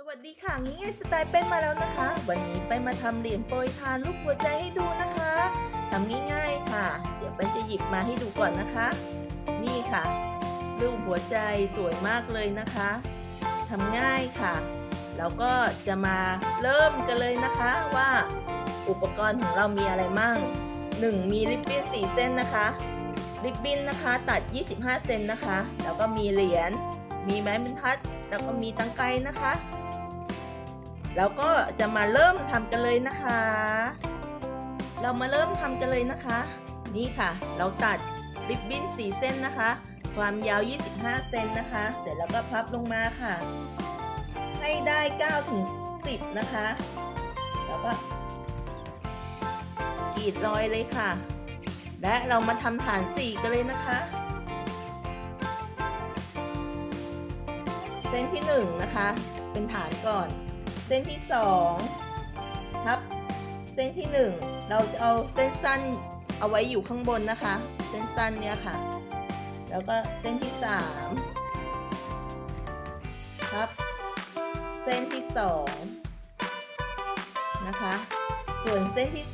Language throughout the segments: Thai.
สวัสดีค่ะงี้ไงสไตล์เป็นมาแล้วนะคะ วันนี้ไปมาทำเหรียญโปรยทานรูปหัวใจให้ดูนะคะทำง่ายๆค่ะ เดี๋ยวเป็นจะหยิบมาให้ดูก่อนนะคะ นี่ค่ะ รูปหัวใจสวยมากเลยนะคะทำง่ายค่ะ แล้วก็จะมาเริ่มกันเลยนะคะว่าอุปกรณ์ของเรามีอะไรมั่ง 1 มีริบบิ้น4เส้นนะคะ ริบบิ้นนะคะตัด 25 เซนนะคะ แล้วก็มีเหรียญมีไม้บรรทัด แล้วก็มีตังไกนะคะ แล้วก็จะมาเริ่มทำกันเลยนะคะ เรามาเริ่มทำกันเลยนะคะ นี่ค่ะ เราตัดริบบิ้น4เส้นนะคะ ความยาว 25 เซนนะคะ เสร็จแล้วก็พับลงมาค่ะ ให้ได้9ถึง10 นะคะ แล้วก็กรีดรอยเลยค่ะ และเรามาทำฐาน 4 กันเลยนะคะ เส้นที่ 1 นะคะ เป็นฐานก่อน เส้นที่ 2 ทับเส้นที่ 1 เราจะเอาเส้นสั้นเอาไว้อยู่ข้างบนนะคะ เส้นสั้นเนี่ยค่ะ แล้วก็เส้นที่ 3 ทับ เส้นที่ 2 นะคะ ส่วนเส้นที่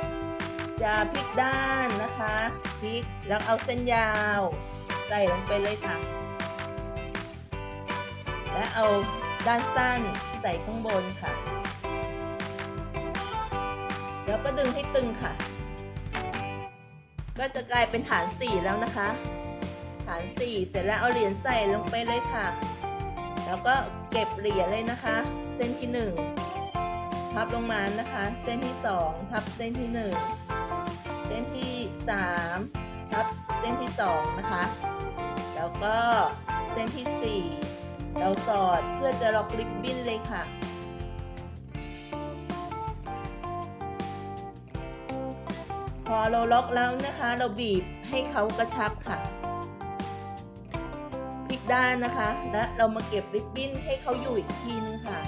4 จะพลิกด้านนะคะพลิกแล้วเอาเส้นยาว ใส่ลงไปเลยค่ะ และเอา ด้านสั้นใส่ข้างบนค่ะ แล้วก็ดึงให้ตึงค่ะ ก็จะกลายเป็นฐาน 4 แล้วนะคะ ฐาน 4 เสร็จแล้วเอาเหรียญใส่ลงไปเลยค่ะ แล้วก็เก็บเหรียญเลยนะคะ เส้นที่1พับลงมานะคะ เส้นที่ 2 ทับเส้นที่ 1 เส้นที่ 3 ทับเส้นที่ 2 นะคะ แล้วก็เส้นที่ 4 เราสอดเพื่อจะล็อกริบบิ้นเลยค่ะ พอเราล็อกแล้วนะคะ เราบีบให้เขากระชับค่ะพลิกด้านนะคะ และเรามาเก็บริบบิ้นให้เขาอยู่อีกทีนึงค่ะ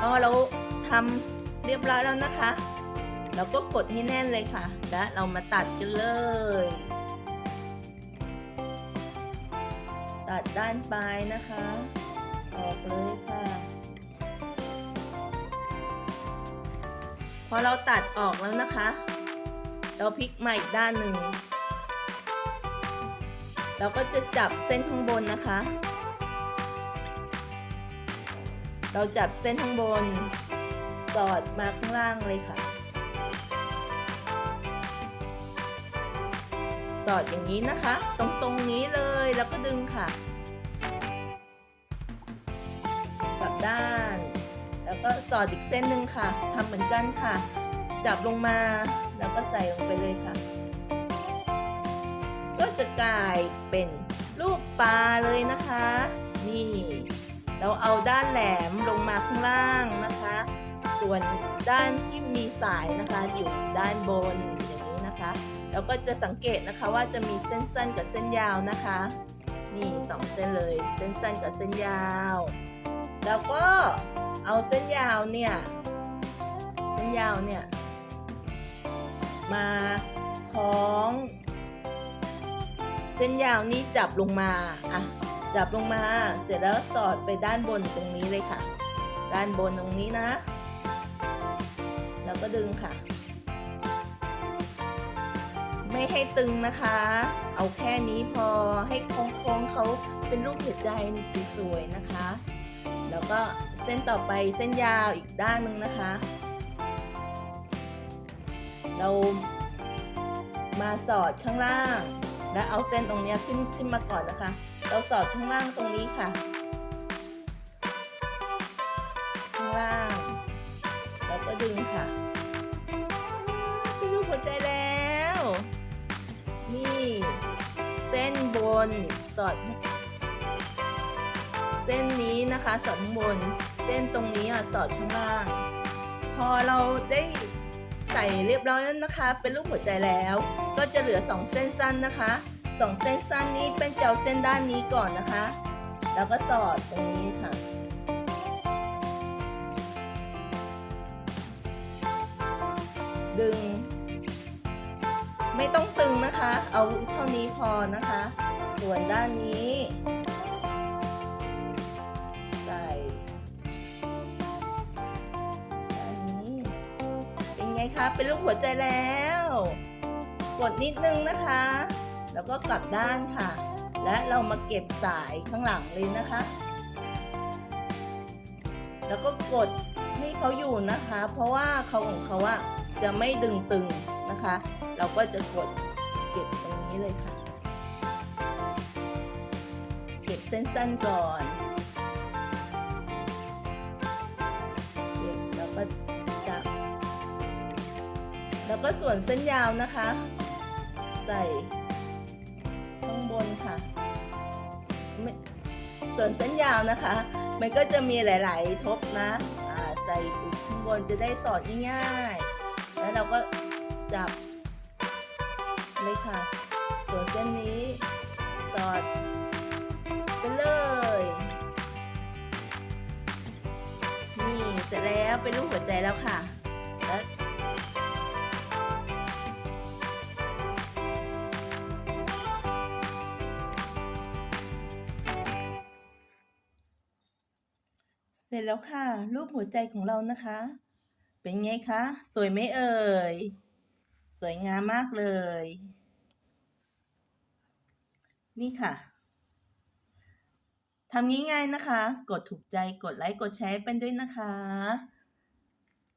พอเราทำเรียบร้อยแล้วนะคะ เราก็กดให้แน่นเลยค่ะ และเรามาตัดกันเลย ตัดด้านปลายนะคะ ออกเลยค่ะ พอเราตัดออกแล้วนะคะ เราพลิกมาอีกด้านหนึ่ง เราก็จะจับเส้นข้างบนนะคะ เราจับเส้นข้างบน สอดมาข้างล่างเลยค่ะ สอดอย่างนี้นะคะ ตรงตรงนี้เลยแล้วก็ดึงค่ะกลับด้าน แล้วก็สอดอีกเส้นหนึ่งค่ะทำเหมือนกันค่ะ จับลงมาแล้วก็ใส่ลงไปเลยค่ะ ก็จะกลายเป็นรูปปลาเลยนะคะ เราเอาด้านแหลมลงมาข้างล่างนะคะ ส่วนด้านที่มีสายนะคะอยู่ด้านบนอย่างนี้นะคะแล้วก็จะสังเกตนะคะว่าจะมีเส้นสั้นกับเส้นยาวนะคะนี่สองเส้นเลยเส้นสั้นกับเส้นยาว แล้วก็เอาเส้นยาวเนี่ยเส้นยาวเนี่ยมาคล้อง เส้นยาวนี้จับลงมาอะ จับลงมาเสร็จแล้วสอดไปด้านบนตรงนี้เลยค่ะ ด้านบนตรงนี้นะ แล้วก็ดึงค่ะ ไม่ให้ตึงนะคะ เอาแค่นี้พอให้โค้งๆเขาเป็นรูปหัวใจสวยๆนะคะ แล้วก็เส้นต่อไปเส้นยาวอีกด้านหนึ่งนะคะ เรามาสอดข้างล่าง แล้วเอาเส้นตรงนี้ขึ้นขึ้นมาก่อนนะคะ เราสอดข้างล่างตรงนี้ค่ะข้างล่าง แล้วก็ดึงค่ะเป็นรูปหัวใจแล้ว นี่เส้นบนสอด เส้นนี้นะคะสอดข้างบน เส้นตรงนี้อะสอดข้างล่าง พอเราได้ใส่เรียบร้อยแล้วนะคะ เป็นรูปหัวใจแล้ว ก็จะเหลือ2เส้นสั้นนะคะ 2เส้นสั้นนี้เป็นเจ้าเส้นด้านนี้ก่อนนะคะแแล้วก็สอดตรงนี้ค่ะ ดึง ไม่ต้องตึงนะคะ เอาเท่านี้พอนะคะ ส่วนด้านนี้ใส่ด้านนี้ เป็นไงคะ เป็นรูปหัวใจแล้ว กดนิดนึงนะคะ แล้วก็กลับด้านค่ะ และเรามาเก็บสายข้างหลังเลยนะคะ แล้วก็กดให้เขาอยู่นะคะ เพราะว่าเขาของเขาอะจะไม่ดึงตึงนะคะ เราก็จะกดเก็บตรงนี้เลยค่ะ เก็บเส้นสั้นก่อนเก็บแล้วก็จับแล้วก็ส่วนเส้นยาวนะคะ ใส่ ข้างบนค่ะ ส่วนเส้นยาวนะคะ มันก็จะมีหลาย ๆ ทบนะใส่อยู่ข้างบนจะได้สอดง่ายๆ แล้วเราก็จับเลยค่ะ ส่วนเส้นนี้สอดไปเลย นี่เสร็จแล้วเป็นรูปหัวใจแล้วค่ะ เสร็จแล้วค่ะ รูปหัวใจของเรานะคะ เป็นไงคะ สวยไหมเอ่ย สวยงามมากเลย นี่ค่ะทำง่ายๆนะคะ กดถูกใจ กดไลค์ กดแชร์เป็นด้วยนะคะ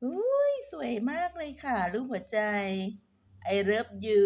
อุ้ย สวยมากเลยค่ะ รูปหัวใจ I love you